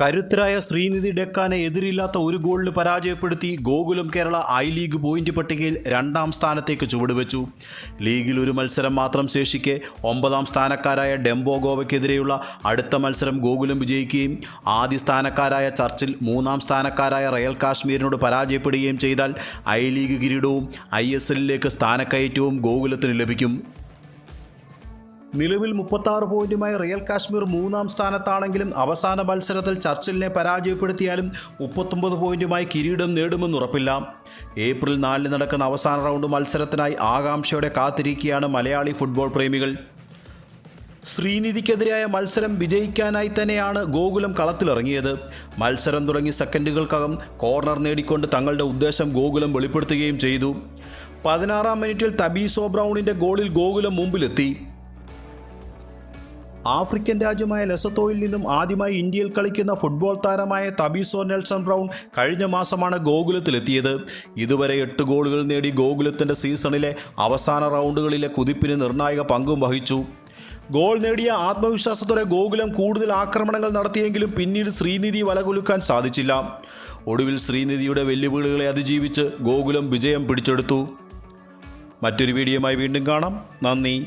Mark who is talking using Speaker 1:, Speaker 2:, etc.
Speaker 1: കരുത്തരായ ശ്രീനിധി ഡെക്കാനെ എതിരില്ലാത്ത ഒരു ഗോളിന് പരാജയപ്പെടുത്തി Gokulam Kerala I league point പട്ടികയിൽ രണ്ടാം സ്ഥാനത്തേക്ക് ചുവടുവെച്ചു. ലീഗിൽ ഒരു മത്സരം മാത്രം ശേഷിക്കെ ഒമ്പതാം സ്ഥാനക്കാരായ ഡെംബോ ഗോവയ്ക്കെതിരെയുള്ള അടുത്ത മത്സരം ഗോകുലം വിജയിക്കുകയും ആദ്യ സ്ഥാനക്കാരായ ചർച്ചിൽ മൂന്നാം സ്ഥാനക്കാരായ റയൽ കാശ്മീരിനോട് പരാജയപ്പെടുകയും ചെയ്താൽ ഐ ലീഗ് കിരീടവും ഐ എസ് എല്ലിലേക്ക് സ്ഥാനക്കയറ്റവും ഗോകുലത്തിന് ലഭിക്കും. നിലവിൽ മുപ്പത്താറ് പോയിന്റുമായി റിയൽ കാശ്മീർ മൂന്നാം സ്ഥാനത്താണെങ്കിലും അവസാന മത്സരത്തിൽ ചർച്ചിലിനെ പരാജയപ്പെടുത്തിയാലും മുപ്പത്തൊമ്പത് പോയിന്റുമായി കിരീടം നേടുമെന്ന് ഉറപ്പില്ല. ഏപ്രിൽ നാലിന് നടക്കുന്ന അവസാന റൗണ്ട് മത്സരത്തിനായി ആകാംക്ഷയോടെ കാത്തിരിക്കുകയാണ് മലയാളി ഫുട്ബോൾ പ്രേമികൾ. ശ്രീനിധിക്കെതിരായ മത്സരം വിജയിക്കാനായി തന്നെയാണ് ഗോകുലം കളത്തിലിറങ്ങിയത്. മത്സരം തുടങ്ങി സെക്കൻഡുകൾക്കകം കോർണർ നേടിക്കൊണ്ട് തങ്ങളുടെ ഉദ്ദേശം ഗോകുലം വെളിപ്പെടുത്തുകയും ചെയ്തു. പതിനാറാം മിനിറ്റിൽ തബീസോ ബ്രൗണിന്റെ ഗോളിൽ ഗോകുലം മുമ്പിലെത്തി. ആഫ്രിക്കൻ രാജ്യമായ ലെസത്തോയിൽ നിന്നും ആദ്യമായി ഇന്ത്യയിൽ കളിക്കുന്ന ഫുട്ബോൾ താരമായ തബീസോ നെൽസൺ ബ്രൗൺ കഴിഞ്ഞ മാസമാണ് ഗോകുലത്തിലെത്തിയത്. ഇതുവരെ എട്ട് ഗോളുകൾ നേടി ഗോകുലത്തിന്റെ സീസണിലെ അവസാന റൗണ്ടുകളിലെ കുതിപ്പിന് നിർണായക പങ്കും വഹിച്ചു. ഗോൾ നേടിയ ആത്മവിശ്വാസത്തോടെ ഗോകുലം കൂടുതൽ ആക്രമണങ്ങൾ നടത്തിയെങ്കിലും പിന്നീട് ശ്രീനിധി വലകുലുക്കാൻ സാധിച്ചില്ല. ഒടുവിൽ ശ്രീനിധിയുടെ വെല്ലുവിളികളെ അതിജീവിച്ച് ഗോകുലം വിജയം പിടിച്ചെടുത്തു. മറ്റൊരു വീഡിയോയുമായി വീണ്ടും കാണാം. നന്ദി.